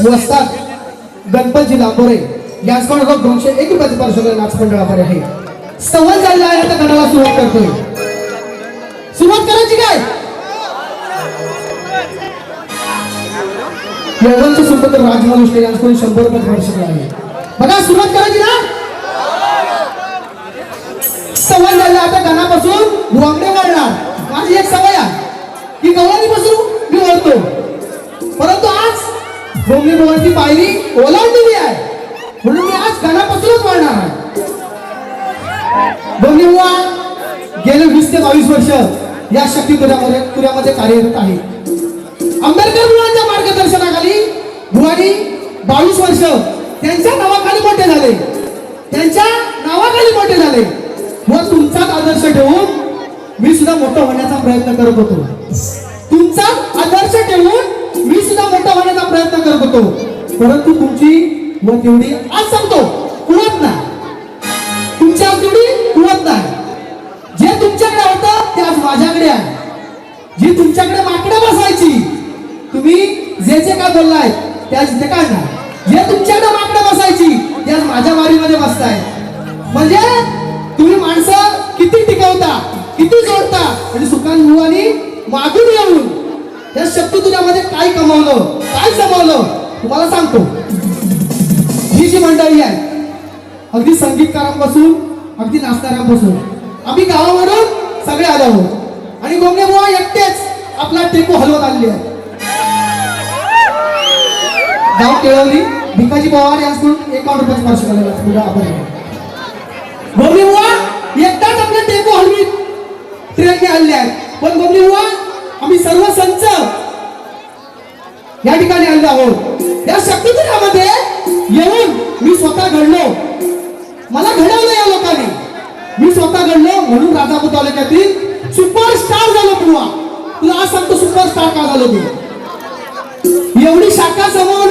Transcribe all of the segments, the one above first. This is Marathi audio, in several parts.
वस्तात गणपतजी लापोरे याचकडे दोनशे एक रुपयाचे पार्श्वकर नाच मंडळाकडे आहे. संवाद झालेला आहे आता गणाला सुरुवात करतोय. सुरुवात करायची काय? यवनचे सुपुत्र राजमनुष्य यांच्याकडून शंभर रुपये पार्श्वकर आहे. बघा सुरुवात करायची ना? सवय झाला आता गणापासून वांगडे वळणार माझी एक सवय आहे. की गवळणीपासून मी वळतो. डोंगरी भवनची पायरी ओलांडलेली आहे. म्हणून मी आज गणापासूनच म्हणणार आहे. डोंगरी बुवा गेले वीस ते बावीस वर्ष या शक्तीपुरामध्ये पुऱ्यामध्ये कार्यरत आहे. आंबेडकर मुलांच्या मार्गदर्शनाखाली बुवानी बावीस वर्ष त्यांच्या नावाखाली मोठे झाले. त्यांच्या नावाखाली मोठे झाले. व तुमचाच आदर्श ठेवून मी सुद्धा मोठं होण्याचा प्रयत्न करत होतो. तुमचा आदर्श ठेवून मी सुद्धा मोठा होण्याचा प्रयत्न करत होतो. परंतु तुमची व तेवढी आज सांगतो कुणत नाही. तुमच्या तेवढी कुळत नाही. जे तुमच्याकडे होतं ते आज माझ्याकडे आहे. जी तुमच्याकडे माकडं बसायची तुम्ही जे जे काय बोललाय त्या जिथे नाही जे तुमच्याकडे माकडं बसायची ते आज माझ्या वारीमध्ये बसताय. म्हणजे तुम्ही माणसं किती टिकवता किती जोडता आणि सुखान आणि मागून येऊन हे शक्ती तुझ्यामध्ये काय कमावलं? काय जमवलं? तुम्हाला सांगतो. ही जी मंडळी आहे अगदी संगीतकारांपासून अगदी नाचणाऱ्यांपासून. आम्ही गावावरून सगळे आलो आहोत. आणि गोमणे बुवा एकटेच आपला टेको हलवत आलेले आहे. गाव केळवली भिकाजी पवार यांच्याकडून एकावन्न रुपयाचे स्पर्श करायला पुढे आपण गोमणे बुवा एकटाच आपले टेको हलवीत. ट्रेनने हल्ले आहेत. पण गोमणे बुवा आम्ही सर्व संच या ठिकाणी आलो आहोत. या शक्तीपीठामध्ये येऊन मी स्वतः घडलो. मला घडवलं या लोकांनी. मी स्वतः घडलो म्हणून राजापूर तालुक्यातील सुपरस्टार झालो बुवा तुला आज सांगतो सुपरस्टार का झालो तू? एवढी शाखा समोर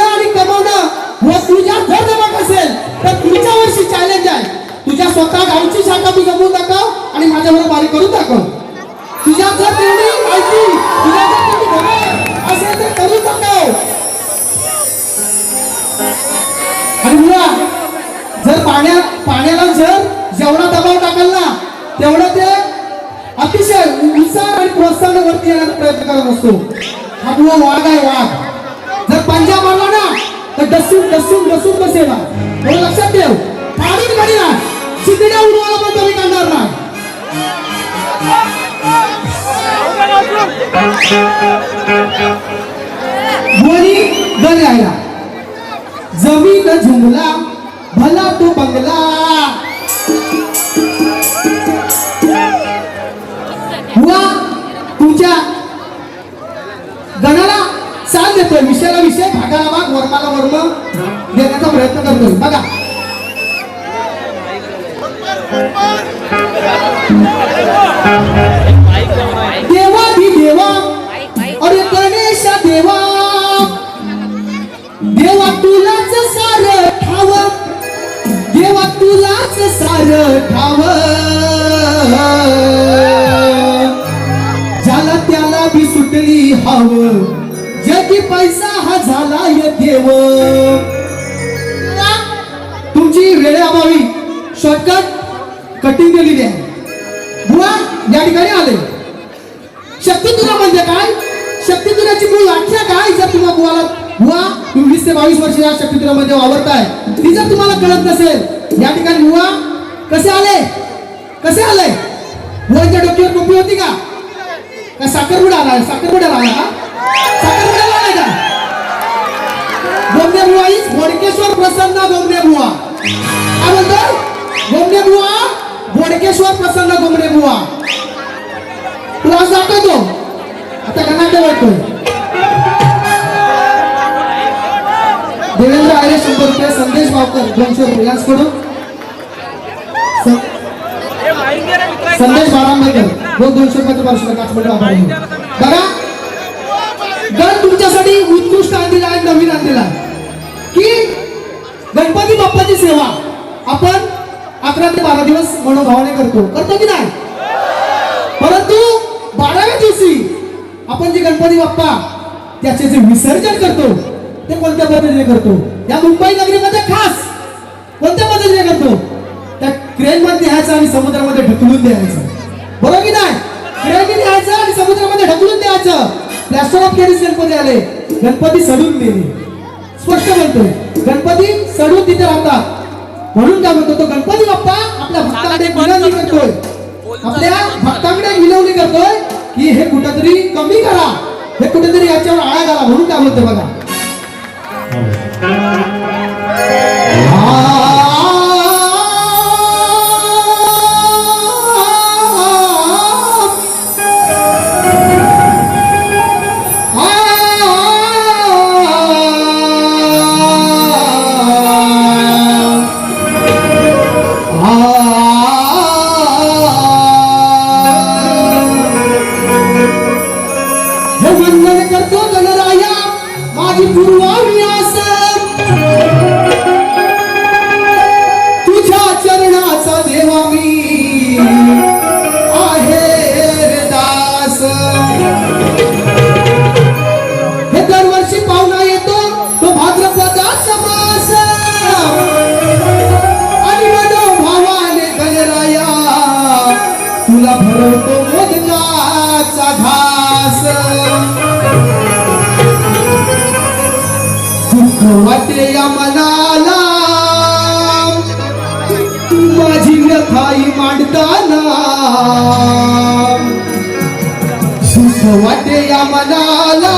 अतिशय उत्साह आणि प्रोत्साहनावरती येण्याचा प्रयत्न करत असतो. हा बुवा वाघ आहे वाघ. जर पंजा मारला ना तर डसून डसून डसून बसेल हा. लक्षात ठेव. पाडून काढीना शिकड्या उडवायला पण कमी करणार ना बोली घर राहिला जमीन झुमला भला तो बंगला. देतोय विषयाला विषय भागाला भाग वर्माला वर्म देण्याचा प्रयत्न करतोय. बघा. देवा भी देवा. अरे गणेश देवा. देवा तुलाच सार ठाव. देवा तुलाच सार ठाव. ज्याला त्याला बी सुटली हाव. पैसा हा झाला देव. तुमची वेळेअभावी शॉर्टकट कटिंग केलेली आहे. बुवा या ठिकाणी आले. शक्तितुरा म्हणजे काय? शक्तितुराची मूळ व्याख्या काय? जर तुम्हाला बुवाला बुवा तुम्ही वीस ते बावीस वर्ष या शक्ती तुल्यामध्ये वावरताय. ती जर तुम्हाला कळत नसेल या ठिकाणी बुवा कसे आले? कसे आले? बुवांच्या डोक्यावर टोपी होती का? का साखरपुडा आला? साखरपुड्याला आला का? गोमने बुवा इज बोडकेश्वर प्रसन्न गोमने बुवा काय म्हणतो गोमने बुवा बोडकेश्वर प्रसन्न गोमने तुला असं आता कनाटे वाटतोय देवेंद्र आर्य शंभर रुपये संदेश भावकर दोनशे रुपये. यांच्याकडून स- संदेश बारांबेकर दोन दोनशे रुपयाचं पार्श्व काचमंडळ बघा. गण तुमच्यासाठी उत्कृष्ट आणलेला आहे नवीन आणलेला आहे. की गणपती बाप्पाची सेवा. आपण अकरा ते बारा दिवस मनोभावाने करतो. करतो की नाही? परंतु बाराव्या दिवशी आपण जे गणपती बाप्पा त्याचे जे विसर्जन करतो ते कोणत्या पद्धतीने करतो? या मुंबई नगरीमध्ये खास कोणत्या पद्धतीने करतो? त्या क्रेन मध्ये आणि समुद्रामध्ये ढकलून द्यायचं. बरोबर की नाही? क्रेन न्यायचं आणि समुद्रामध्ये ढकलून द्यायचं. प्लॅस्टर ऑफ कॅरिस गणपती आले. गणपती सडून गेले. स्पष्ट म्हणतोय गणपती सडून तिथे राहतात. म्हणून काय म्हणतो तो गणपती बाप्पा आपल्या भक्तांकडे विनंती करतोय. आपल्या भक्तांकडे विनवणी करतोय की हे कुठंतरी कमी करा. हे कुठेतरी याच्यावर आळा घाला. म्हणून काय म्हणतोय बघा. तुला भरवतो मोदकाचा घास. दुःख वाटे या मनाला. तू माझी व्यथाई मांडताना. सुख वाटे या मनाला.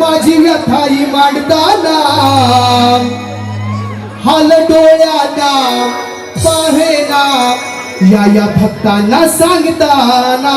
माझी व्यथाई मांडताना. हाल डोळ्याना पाहेना. या या भक्तांना सांगताना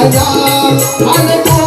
सांगताना